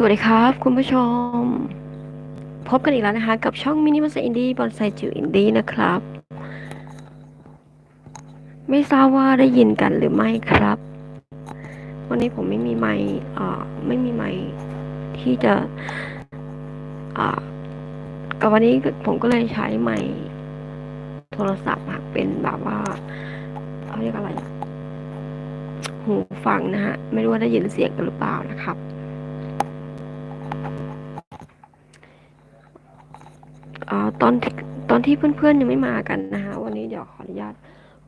สวัสดีครับ คุณผู้ชม พบกันอีกแล้วนะคะ กับช่องมินิมัสอินดี้บอนไซจิวอินดี้นะครับ ไม่ทราบว่าได้ยินกันหรือไม่ครับ วันนี้ผมไม่มีไมค์อ่าไม่มีไมค์ที่จะอ่ากับวันนี้ผมก็เลยใช้ไมค์โทรศัพท์เป็นแบบว่าเขาเรียกอะไรหูฟังนะฮะ ไม่รู้ว่าได้ยินเสียงกันหรือเปล่านะครับ ตอนตอนที่เพื่อนๆยังไม่มากันนะฮะวันนี้เดี๋ยวขออนุญาต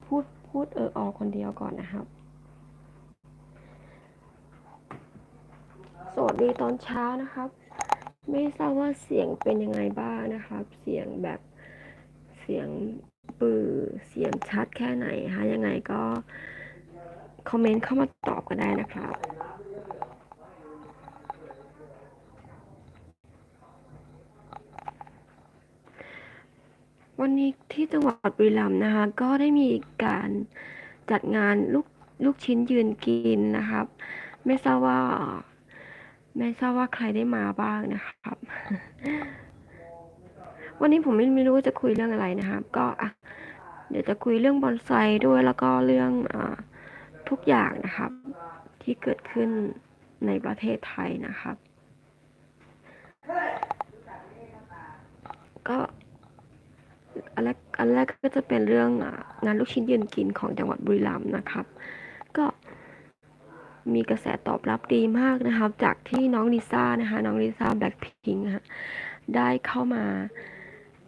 พูดพูดเออออคนเดียวก่อนนะครับ สวัสดีตอนเช้านะครับ ไม่ทราบว่าเสียงเป็นยังไงบ้างนะครับ เสียงแบบเสียงปือเสียงชัดแค่ไหนฮะยังไงก็คอมเมนต์เข้ามาตอบกันได้นะครับ วันนี้ที่จังหวัดบุรีรัมย์นะคะ ก็ได้มีการจัดงานลูกลูกชิ้นยืนกินนะครับ ไม่ทราบว่า ไม่ทราบว่าใครได้มาบ้างนะครับ วันนี้ผมไม่ไม่รู้จะคุยเรื่องอะไรนะครับ ก็อะเดี๋ยวจะคุยเรื่องบอนไซด้วยแล้วก็เรื่องอาทุกอย่างนะครับ ที่เกิดขึ้นในประเทศไทยนะครับ ก็ อันแรกก็จะเป็นเรื่องงานลูกชิ้นยืนกินของจังหวัดบุรีรัมย์นะครับ ก็มีกระแสตอบรับดีมากนะครับ จากที่น้องลิซ่านะคะน้องลิซ่าแบล็คพิงค์ะได้เข้ามา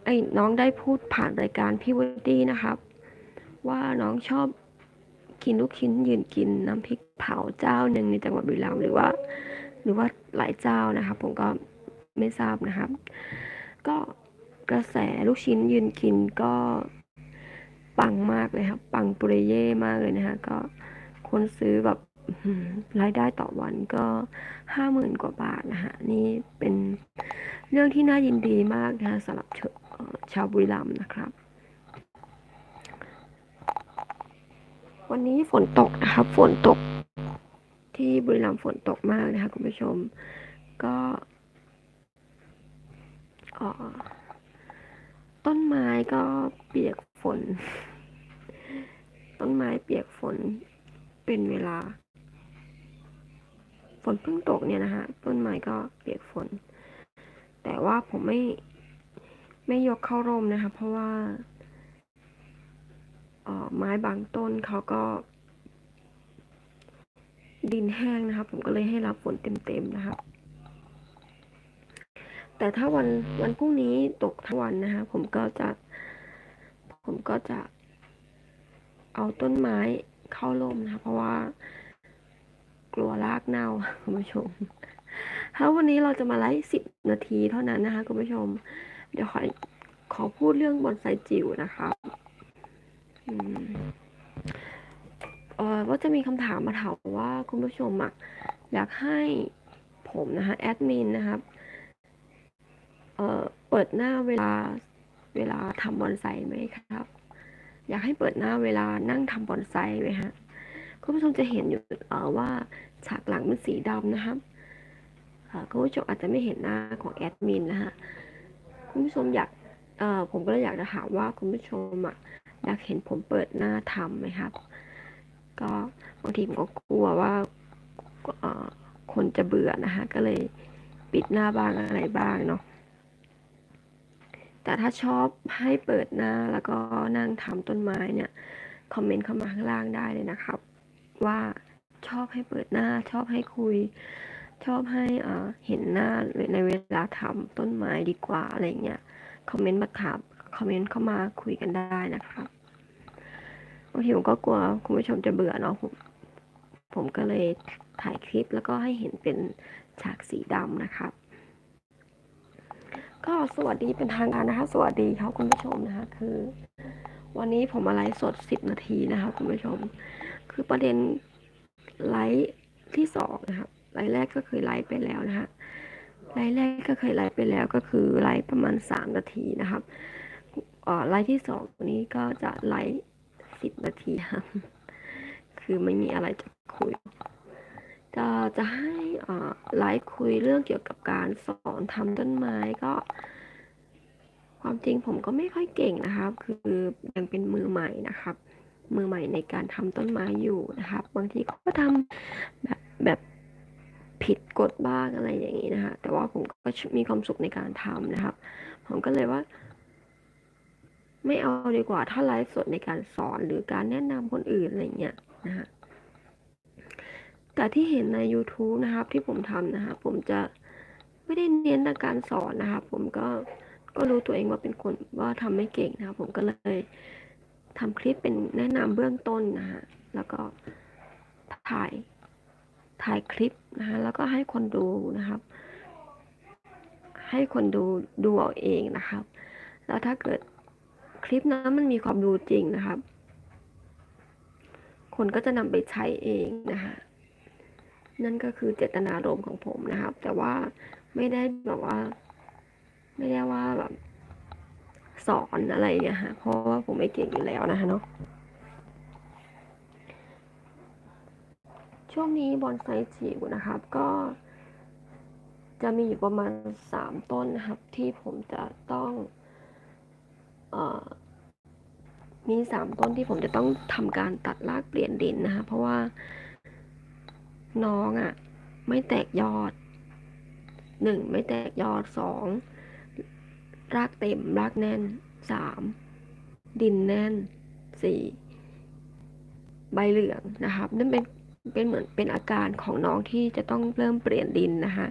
ไอ้น้องได้พูดผ่านรายการพี่วูดดี้นะครับ ว่าน้องชอบกินลูกชิ้นยืนกินน้ำพริกเผาเจ้าหนึ่งในจังหวัดบุรีรัมย์หรือว่า หรือว่าหลายเจ้านะครับ ผมก็ไม่ทราบนะครับ ก็ กระแสลูกชิ้นยืนกินก็ปังมากเลยครับ ปังปุริเย่มากเลยนะฮะก็คนซื้อแบบรายได้ต่อวันก็ห้าหมื่นกว่าบาทนะฮะนี่เป็นเรื่องที่น่ายินดีมากนะฮะสำหรับชาวเอ่อชาวบุรีรัมย์นะครับ วันนี้ฝนตกนะครับ ฝนตก ที่บุรีรัมย์ฝนตกมากนะคะคุณผู้ชม ก็อ่อ ต้นไม้ก็เปียกฝน ต้นไม้เปียกฝนเป็นเวลา ฝนเพิ่งตกเนี่ยนะฮะต้นไม้ก็เปียกฝน แต่ว่าผมไม่ไม่ยกเข้าร่มนะคะ เพราะว่าออไม้บางต้นเขาก็ ดินแห้งนะครับผมก็เลยให้รับฝนเต็มๆนะครับ แต่ถ้าวันวันพรุ่งนี้ตกทั้งวันนะคะ ผมก็จะ ผมก็จะ เอาต้นไม้เข้าร่มนะคะเพราะว่า กลัวรากเน่าคุณผู้ชมถ้าวันนี้เราจะมาไลฟ์สิบนาทีเท่านั้นนะคะคุณผู้ชม เดี๋ยวขอขอพูดเรื่องบอนไซจิ๋วนะคะอืมเอ่อว่าจะมีคำถามมาถามว่าคุณผู้ชมอะอยากให้ผมนะคะแอดมินนะครับ เปิดหน้าเวลาเวลาทำบอนไซไหมครับ อยากให้เปิดหน้าเวลานั่งทำบอนไซไหมฮะคุณผู้ชมจะเห็นอยู่เว่าฉากหลังเป็นสีดำนะครับคุณผู้ชมอาจจะไม่เห็นหน้าของแอดมินนะฮะคุณผู้ชมอยากผมก็เลยอยากจะถามว่าคุณผู้ชมอะอยากเห็นผมเปิดหน้าทำไหมครับ ก็บางทีผมก็กลัวว่าคนจะเบื่อนะฮะก็เลยปิดหน้าบ้างอะไรบ้างเนาะ แต่ถ้าชอบให้เปิดหน้าแล้วก็นั่งทำต้นไม้เนี่ยคอมเมนต์เข้ามาข้างล่างได้เลยนะครับ ว่าชอบให้เปิดหน้าชอบให้คุย ชอบให้เห็นหน้าในเวลาทำต้นไม้ดีกว่าอะไรเงี้ยคอมเมนต์มาถามคอมเมนต์เข้ามาคุยกันได้นะครับบางทีผมก็กลัวคุณผู้ชมจะเบื่อเนาะผมผมก็เลยถ่ายคลิปแล้วก็ให้เห็นเป็นฉากสีดำนะครับ ก็สวัสดีเป็นทางการนะคะ สวัสดีครับคุณผู้ชมนะคะ คือ วันนี้ผมมาไลฟ์สดสิบนาทีนะคะคุณผู้ชม คือประเด็นไลฟ์ที่สองนะครับไลฟ์แรกก็คือไลฟ์ไปแล้วนะคะไลฟ์แรกก็เคยไลฟ์ไปแล้วก็คือไลฟ์ประมาณสามนาทีนะครับอ่อไลฟ์ที่สองนี้ก็จะไลฟ์สิบนาทีครับคือไม่มีอะไรจะคุย จะจะให้ไลฟ์คุยเรื่องเกี่ยวกับการสอนทำต้นไม้ก็ ความจริงผมก็ไม่ค่อยเก่งนะครับ คือยังเป็นมือใหม่นะครับ มือใหม่ในการทำต้นไม้อยู่นะครับ บางทีก็ทำแบบแบบผิดกฎบ้างอะไรอย่างนี้นะคะแต่ว่าผมก็มีความสุขในการทำนะครับ ผมก็เลยว่า ไม่เอาดีกว่าถ้าไลฟ์สดในการสอนหรือการแนะนำคนอื่นอะไรเงี้ยนะฮะ แต่ที่เห็นใน YouTube นะครับ ที่ผมทำนะครับผมจะไม่ได้เน้นในการสอนนะครับผมก็ก็รู้ตัวเองว่าเป็นคนว่าทำไม่เก่งนะครับผมก็เลยทำคลิปเป็นแนะนำเบื้องต้นนะฮะแล้วก็ถ่ายถ่ายคลิปนะฮะแล้วก็ให้คนดูนะครับ ให้คนดูดูเอาเองนะครับ แล้วถ้าเกิดคลิปนั้นมันมีความรู้จริงนะครับ คนก็จะนำไปใช้เองนะคะ นั่นก็คือเจตนารมณ์ของผมนะครับ แต่ว่าไม่ได้แบบว่า ไม่ได้ว่าแบบสอนอะไรเนี่ยฮะเพราะว่าผมไม่เก่งอยู่แล้วนะคะเนาะช่วงนี้บอนไซจิ๋วนะครับ ก็จะมีอยู่ประมาณสามต้นนะครับ ที่ผมจะต้องออมีสามต้นที่ผมจะต้องทำการตัดรากเปลี่ยนดินนะคะเพราะว่า น้องอะ่ะ ไม่แตกยอดหนึ่งไม่แตกยอดสองรากเต็มรากแน่นสามดินแน่นสี่ใบเหลืองนะครับนั่นเป็นเป็นเหมือนเป็นอาการของน้องที่จะต้องเริ่มเปลี่ยนดินนะคะ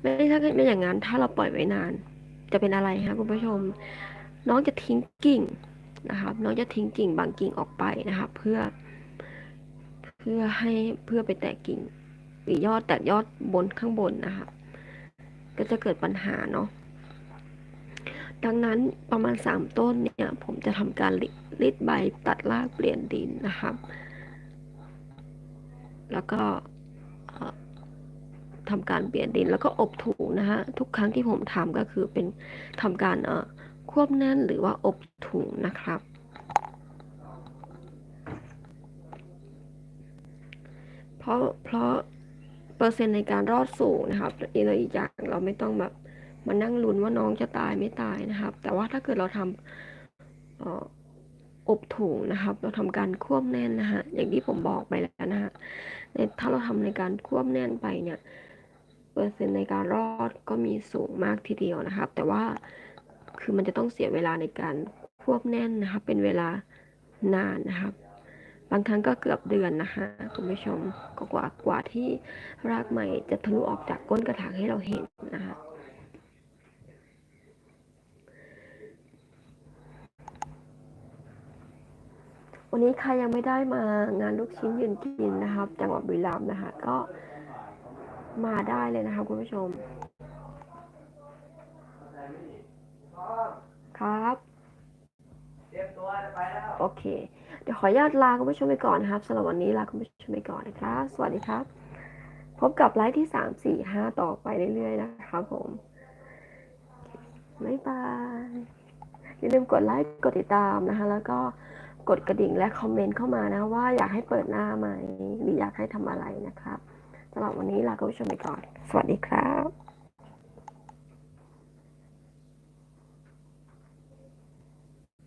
ไม่ถ้าไม่อย่างนั้นถ้าเราปล่อยไว้นาน จะเป็นอะไรคะคุณผู้ชม น้องจะทิ้งกิ่งนะครับ น้องจะทิ้งกิ่งบางกิ่งออกไปนะครับเพื่อ พื่อให้เพื่อไปแตกกิ่งหรือยอดแตกยอดบนข้างบนนะครับก็จะเกิดปัญหาเนาะดังนั้นประมาณสามต้นเนี่ยผมจะทำการลิดใบตัดรากเปลี่ยนดินนะครับแล้วก็ทำการเปลี่ยนดินแล้วก็อบถูนะฮะทุกครั้งที่ผมทำก็คือเป็นทำการเอ่อควบแน่นหรือว่าอบถุงนะครับ เพ ราะเพราะเปอร์เซ็นต์ในการรอดสูงนะครับอีกอีกอย่างเราไม่ต้องแบบมานั่งลุ้นว่าน้องจะตายไม่ตายนะครับ แต่ว่าถ้าเกิดเราทำอบถุงนะครับ เราทำการควบแน่นนะฮะอย่างที่ผมบอกไปแล้วนะฮะถ้าเราทำในการควบแน่นไปเนี่ยเปอร์เซ็นต์ในการรอดก็มีสูงมากทีเดียวนะครับ แต่ว่าคือมันจะต้องเสียเวลาในการควบแน่นนะครับ เป็นเวลานานนะครับ บางครั้งก็เกือบเดือนนะคะ คุณผู้ชมก็กว่ากว่าที่รากใหม่จะทะลุออกจากก้นกระถางให้เราเห็นนะคะวันนี้ใครยังไม่ได้มางานลูกชิ้นยืนกินนะครับจังหวัดบุรีรัมย์นะคะ ก็มาได้เลยนะคะคุณผู้ชม ครับเตรียมตัวจะไปแล้วโอเค เดี๋ยวขออนุญาตลาคุณผู้ชมไปก่อนนะครับสำหรับวันนี้ลาคุณผู้ชมไปก่อนนะครับ สวัสดีครับ พบกับไลฟ์ที่สามสี่ห้าต่อไปเรื่อยๆนะครับผมบ๊ายบายอย่าลืมกดไลค์กดติดตามนะคะ แล้วก็กดกระดิ่งและคอมเมนต์เข้ามานะว่าอยากให้เปิดหน้าไหมหรืออยากให้ทำอะไรนะครับสำหรับวันนี้ลาคุณผู้ชมไปก่อน สวัสดีครับ